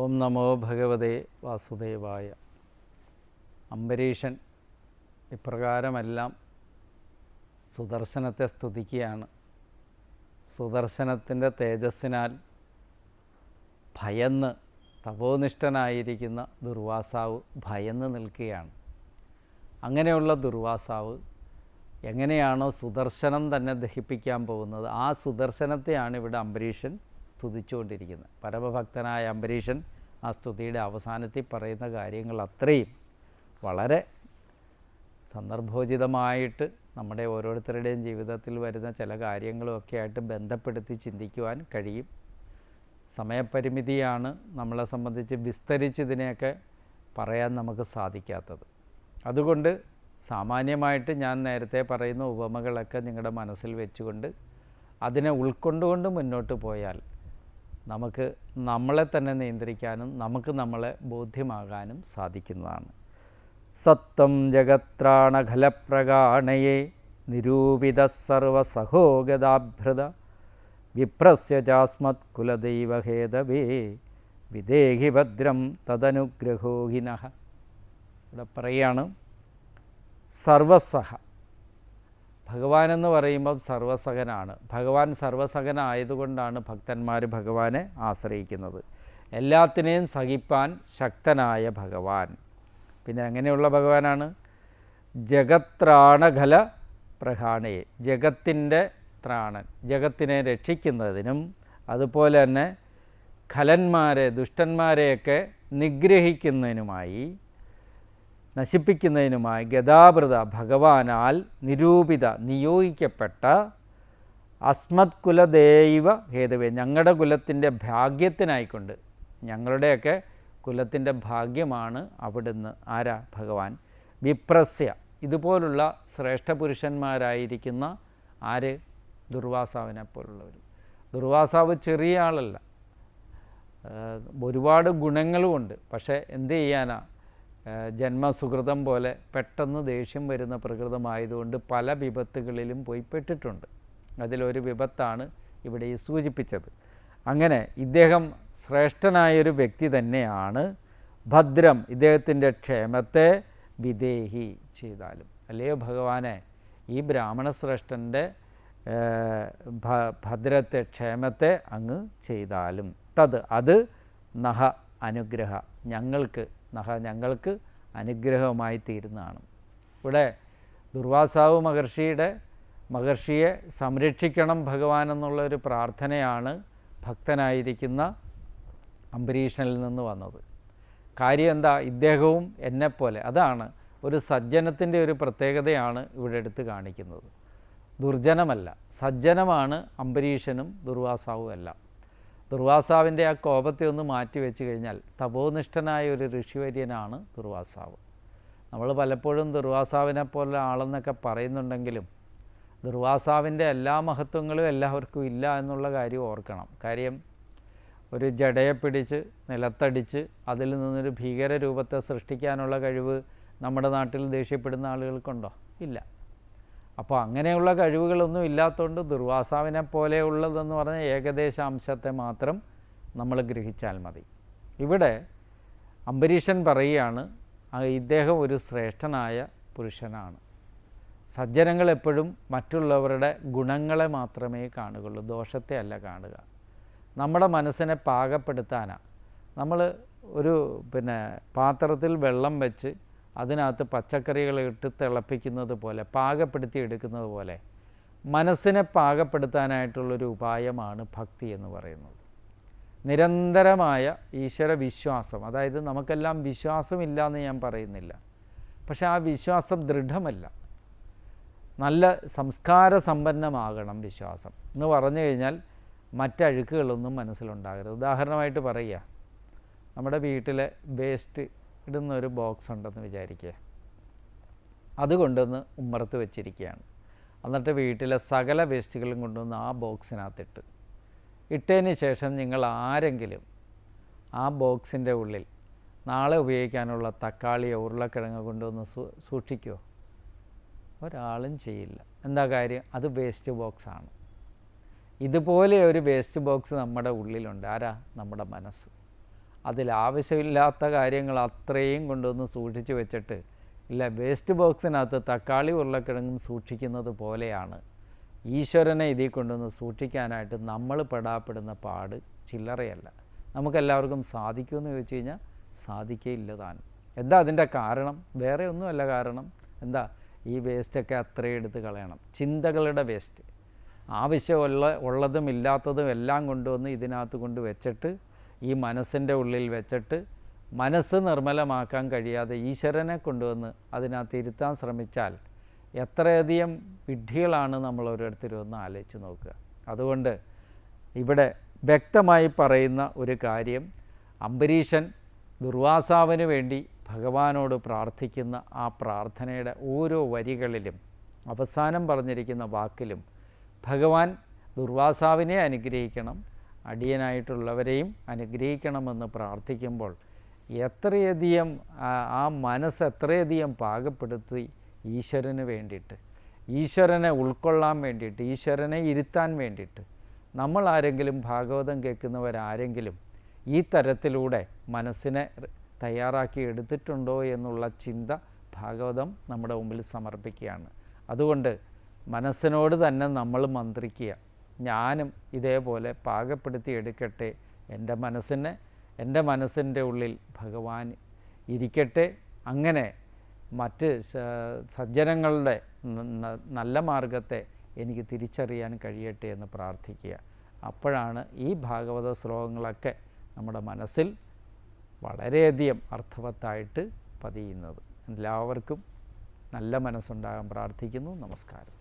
ഓം നമോ ഭഗവതേ വാസുദേവായ. അംബരീഷൻ ഇപ്രകാരമെല്ലാം സുദർശനത്തെ സ്തുതിക്കുകയാണ്. സുദർശനത്തിന്റെ തേജസ്സിനാൽ ഭയന്ന് തപോനിഷ്ഠനായിരിക്കുന്ന ദുർവാസാവ് ഭയന്ന് നിൽക്കുകയാണ്. അങ്ങനെയുള്ള ദുർവാസാവ് എങ്ങനെയാണോ സുദർശനം തന്നെ ദഹിപ്പിക്കാൻ പോകുന്നത് ആ സുദർശനത്തെയാണ് ഇവിടെ അംബരീഷൻ സ്തുതിച്ചുകൊണ്ടിരിക്കുന്നത് പരമഭക്തനായ അംബരീഷൻ ആ സ്തുതിയുടെ അവസാനത്തിൽ പറയുന്ന കാര്യങ്ങൾ അത്രയും വളരെ സന്ദർഭോചിതമായിട്ട് നമ്മുടെ ഓരോരുത്തരുടെയും ജീവിതത്തിൽ വരുന്ന ചില കാര്യങ്ങളുമൊക്കെ ആയിട്ട് ബന്ധപ്പെടുത്തി ചിന്തിക്കുവാൻ കഴിയും. സമയപരിമിതിയാണ് നമ്മളെ സംബന്ധിച്ച് വിസ്തരിച്ച് ഇതിനെയൊക്കെ പറയാൻ നമുക്ക് സാധിക്കാത്തത്. അതുകൊണ്ട് സാമാന്യമായിട്ട് ഞാൻ നേരത്തെ പറയുന്ന ഉപമകളൊക്കെ നിങ്ങളുടെ മനസ്സിൽ വെച്ചുകൊണ്ട് അതിനെ ഉൾക്കൊണ്ടുകൊണ്ട് മുന്നോട്ട് പോയാൽ നമുക്ക് നമ്മളെ തന്നെ നിയന്ത്രിക്കാനും നമുക്ക് നമ്മളെ ബോധ്യമാകാനും സാധിക്കുന്നതാണ്. സത്വം ജഗത്രാണഖലപ്രകാണയെ നിരൂപിത സർവസഹോഗതാഭ്രത വിപ്രസ്യ ചാസ്മത് കുലദൈവഹേതവേ വിദേഹി ഭദ്രം തദനുഗ്രഹോഹിന ഇവിടെ പറയുകയാണ് സർവസഹ. ഭഗവാൻ എന്ന് പറയുമ്പം സർവസഹനാണ് ഭഗവാൻ സർവസഹനായതുകൊണ്ടാണ് ഭക്തന്മാർ ഭഗവാനെ ആശ്രയിക്കുന്നത്. എല്ലാത്തിനെയും സഹിപ്പാൻ ശക്തനായ ഭഗവാൻ. പിന്നെ അങ്ങനെയുള്ള ഭഗവാനാണ്? ജഗത്രാണഖല പ്രഹാണയെ. ജഗത്തിന്റെ ത്രാണൻ. ജഗത്തിനെ രക്ഷിക്കുന്നതിനും അതുപോലെ തന്നെ ഖലന്മാരെ ദുഷ്ടന്മാരെയൊക്കെ നിഗ്രഹിക്കുന്നതിനുമായി നശിപ്പിക്കുന്നതിനുമായി ഗതാപൃത ഭഗവാനാൽ നിരൂപിത നിയോഗിക്കപ്പെട്ട അസ്മത് കുലദൈവ ഹേതുവേ. ഞങ്ങളുടെ കുലത്തിന്റെ ഭാഗ്യത്തിനായിക്കൊണ്ട് ഞങ്ങളുടെയൊക്കെ കുലത്തിന്റെ ഭാഗ്യമാണ് അവിടുന്ന്. ആരാ? ഭഗവാൻ. വിപ്രസ്യ. ഇതുപോലുള്ള ശ്രേഷ്ഠ പുരുഷന്മാരായിരിക്കുന്ന ആര്? ദുർവാസാവിനെ പോലുള്ളവർ ദുർവാസാവ് ചെറിയ ആളല്ല. ഒരുപാട് ഗുണങ്ങളുമുണ്ട്. പക്ഷേ എന്ത് ചെയ്യാനാ? ജന്മസുഹൃതം പോലെ പെട്ടെന്ന് ദേഷ്യം വരുന്ന പ്രകൃതമായതുകൊണ്ട് പല വിപത്തുകളിലും പോയിപ്പെട്ടിട്ടുണ്ട്. അതിലൊരു വിപത്താണ് ഇവിടെ ഈ സൂചിപ്പിച്ചത്. അങ്ങനെ ഇദ്ദേഹം ശ്രേഷ്ഠനായൊരു വ്യക്തി തന്നെയാണ്. ഭദ്രം ഇദ്ദേഹത്തിന്റെ ക്ഷേമത്തെ വിദേഹി ചെയ്താലും. അല്ലയോ ഭഗവാനെ? ഈ ബ്രാഹ്മണ ശ്രേഷ്ഠന്റെ ഭദ്രത്തെ ക്ഷേമത്തെ അങ്ങ് ചെയ്താലും. തത് അത് നഹ അനുഗ്രഹ ഞങ്ങൾക്ക് നഹ ഞങ്ങൾക്ക് അനുഗ്രഹമായി തീരുന്നതാണ്. ഇവിടെ ദുർവാസാവ് മഹർഷിയുടെ മഹർഷിയെ സംരക്ഷിക്കണം ഭഗവാൻ എന്നുള്ളൊരു പ്രാർത്ഥനയാണ് ഭക്തനായിരിക്കുന്ന അംബരീഷനിൽ നിന്ന് വന്നത്. കാര്യം എന്താ? ഇദ്ദേഹവും എന്നെപ്പോലെ അതാണ് ഒരു സജ്ജനത്തിന്റെ ഒരു പ്രത്യേകതയാണ് ഇവിടെ എടുത്ത് കാണിക്കുന്നത്. ദുർജനമല്ല സജ്ജനമാണ് അംബരീഷനും ദുർവാസാവും എല്ലാം. ദുർവാസാവിന്റെ ആ കോപത്തെ ഒന്ന് മാറ്റി വെച്ച് കഴിഞ്ഞാൽ തപോനിഷ്ഠനായ ഒരു ഋഷിവര്യനാണ് ദുർവാസാവ് നമ്മൾ പലപ്പോഴും ദുർവാസാവിനെ പോലെ ആളെന്നൊക്കെ പറയുന്നുണ്ടെങ്കിലും ദുർവാസാവിന്റെ എല്ലാ മഹത്വങ്ങളും എല്ലാവർക്കും ഇല്ല എന്നുള്ള കാര്യം ഓർക്കണം. കാര്യം ഒരു ജടയെ പിടിച്ച് നിലത്തടിച്ച് അതിൽ നിന്നൊരു ഭീകര രൂപത്തെ സൃഷ്ടിക്കാനുള്ള കഴിവ് നമ്മുടെ നാട്ടിൽ ദേഷ്യപ്പെടുന്ന ആളുകൾക്കുണ്ടോ? ഇല്ല. അപ്പോൾ അങ്ങനെയുള്ള കഴിവുകളൊന്നും ഇല്ലാത്തതുകൊണ്ട് ദുർവാസാവിനെ പോലെയുള്ളതെന്ന് പറഞ്ഞ ഏകദേശ അംശത്തെ മാത്രം നമ്മൾ ഗ്രഹിച്ചാൽ മതി. ഇവിടെ അംബരീഷൻ പറയുകയാണ് ഇദ്ദേഹം ഒരു ശ്രേഷ്ഠനായ പുരുഷനാണ്. സജ്ജനങ്ങൾ എപ്പോഴും മറ്റുള്ളവരുടെ ഗുണങ്ങളെ മാത്രമേ കാണുകയുള്ളൂ ദോഷത്തെ അല്ല കാണുക. നമ്മുടെ മനസ്സിനെ പാകപ്പെടുത്താനാണ് നമ്മൾ ഒരു പിന്നെ പാത്രത്തിൽ വെള്ളം വെച്ച് അതിനകത്ത് പച്ചക്കറികൾ ഇട്ട് തിളപ്പിക്കുന്നത് പോലെ പാകപ്പെടുത്തി എടുക്കുന്നത് പോലെ മനസ്സിനെ പാകപ്പെടുത്താനായിട്ടുള്ളൊരു ഉപായമാണ് ഭക്തി എന്ന് പറയുന്നത്. നിരന്തരമായ ഈശ്വര വിശ്വാസം അതായത് നമുക്കെല്ലാം വിശ്വാസമില്ല എന്ന് ഞാൻ പറയുന്നില്ല പക്ഷേ ആ വിശ്വാസം ദൃഢമല്ല. നല്ല സംസ്കാര സമ്പന്നമാകണം വിശ്വാസം എന്ന് പറഞ്ഞു കഴിഞ്ഞാൽ മറ്റഴുക്കുകളൊന്നും മനസ്സിലുണ്ടാകരുത്. ഉദാഹരണമായിട്ട് പറയുക നമ്മുടെ വീട്ടിലെ വേസ്റ്റ് ഇടുന്ന ഒരു ബോക്സ് ഉണ്ടെന്ന് വിചാരിക്കുക അത് കൊണ്ടുവന്ന് ഉമ്മറത്ത് വെച്ചിരിക്കുകയാണ്. എന്നിട്ട് വീട്ടിലെ സകല വേസ്റ്റുകളും കൊണ്ടുവന്ന് ആ ബോക്സിനകത്തിട്ട്. ഇട്ടതിന് ശേഷം നിങ്ങൾ ആരെങ്കിലും ആ ബോക്സിന്റെ ഉള്ളിൽ നാളെ ഉപയോഗിക്കാനുള്ള തക്കാളിയോ ഉരുളക്കിഴങ്ങ് കൊണ്ടുവന്ന് സൂക്ഷിക്കുമോ ഒരാളും ചെയ്യില്ല. എന്താ കാര്യം? അത് വേസ്റ്റ് ബോക്സാണ്. ഇതുപോലെ ഒരു വേസ്റ്റ് ബോക്സ് നമ്മുടെ ഉള്ളിലുണ്ട്. ആരാ? നമ്മുടെ മനസ്സ്. അതിലാവശ്യമില്ലാത്ത കാര്യങ്ങൾ അത്രയും കൊണ്ടുവന്ന് സൂക്ഷിച്ച് വെച്ചിട്ട് ഇല്ല വേസ്റ്റ് ബോക്സിനകത്ത് തക്കാളി ഉരുളക്കിഴങ്ങും സൂക്ഷിക്കുന്നത് പോലെയാണ്. ഈശ്വരനെ ഇതിൽ കൊണ്ടുവന്ന് സൂക്ഷിക്കാനായിട്ട് നമ്മൾ പെടാപ്പെടുന്ന പാട് ചില്ലറയല്ല. നമുക്കെല്ലാവർക്കും സാധിക്കുമെന്ന് ചോദിച്ചു കഴിഞ്ഞാൽ സാധിക്കേയില്ല താനും എന്താ അതിന്റെ കാരണം? വേറെ ഒന്നുമല്ല കാരണം. എന്താ? ഈ വേസ്റ്റൊക്കെ അത്രയും എടുത്ത് കളയണം. ചിന്തകളുടെ വേസ്റ്റ്. ആവശ്യമുള്ള ഉള്ളതും ഇല്ലാത്തതും എല്ലാം കൊണ്ടുവന്ന് ഇതിനകത്ത് കൊണ്ട് വെച്ചിട്ട് ഈ മനസ്സിന്റെ ഉള്ളിൽ വെച്ചിട്ട് മനസ്സ് നിർമ്മലമാക്കാൻ കഴിയാതെ ഈശ്വരനെ കൊണ്ടുവന്ന് അതിനകത്ത് ഇരുത്താൻ ശ്രമിച്ചാൽ എത്രയധികം വിഡ്ഢികളാണ് നമ്മൾ ഓരോരുത്തരും ഒന്ന് ആലോചിച്ച് നോക്കുക. അതുകൊണ്ട് ഇവിടെ വ്യക്തമായി പറയുന്ന ഒരു കാര്യം അംബരീഷൻ ദുർവാസാവിന് വേണ്ടി ഭഗവാനോട് പ്രാർത്ഥിക്കുന്ന ആ പ്രാർത്ഥനയുടെ ഓരോ വരികളിലും അവസാനം പറഞ്ഞിരിക്കുന്ന വാക്കിലും ഭഗവാൻ ദുർവാസാവിനെ അനുഗ്രഹിക്കണം അടിയനായിട്ടുള്ളവരെയും അനുഗ്രഹിക്കണമെന്ന് പ്രാർത്ഥിക്കുമ്പോൾ എത്രയധികം ആ- മനസ്സ് എത്രയധികം പാകപ്പെടുത്തി ഈശ്വരന് വേണ്ടിയിട്ട് ഈശ്വരനെ ഉൾക്കൊള്ളാൻ വേണ്ടിയിട്ട് ഈശ്വരനെ ഇരുത്താൻ വേണ്ടിയിട്ട് നമ്മൾ ആരെങ്കിലും ഭാഗവതം കേൾക്കുന്നവരാരെങ്കിലും ഈ തരത്തിലൂടെ മനസ്സിനെ തയ്യാറാക്കി എടുത്തിട്ടുണ്ടോ എന്നുള്ള ചിന്ത ഭാഗവതം നമ്മുടെ മുമ്പിൽ സമർപ്പിക്കുകയാണ്. അതുകൊണ്ട് മനസ്സിനോട് തന്നെ നമ്മൾ മന്ത്രിക്കുക. ഞാനും ഇതേപോലെ പാകപ്പെടുത്തി എടുക്കട്ടെ. എന്റെ മനസ്സിനെ എന്റെ മനസ്സിന്റെ ഉള്ളിൽ ഭഗവാൻ ഇരിക്കട്ടെ. അങ്ങനെ മറ്റ് സജ്ജനങ്ങളുടെ നല്ല മാർഗത്തെ എനിക്ക് തിരിച്ചറിയാൻ കഴിയട്ടെ എന്ന് പ്രാർത്ഥിക്കുക. അപ്പോഴാണ് ഈ ഭാഗവത ശ്ലോകങ്ങളൊക്കെ നമ്മുടെ മനസ്സിൽ വളരെയധികം അർത്ഥവത്തായിട്ട് പതിയുന്നത്. എല്ലാവർക്കും നല്ല മനസ്സുണ്ടാകാൻ പ്രാർത്ഥിക്കുന്നു. നമസ്കാരം.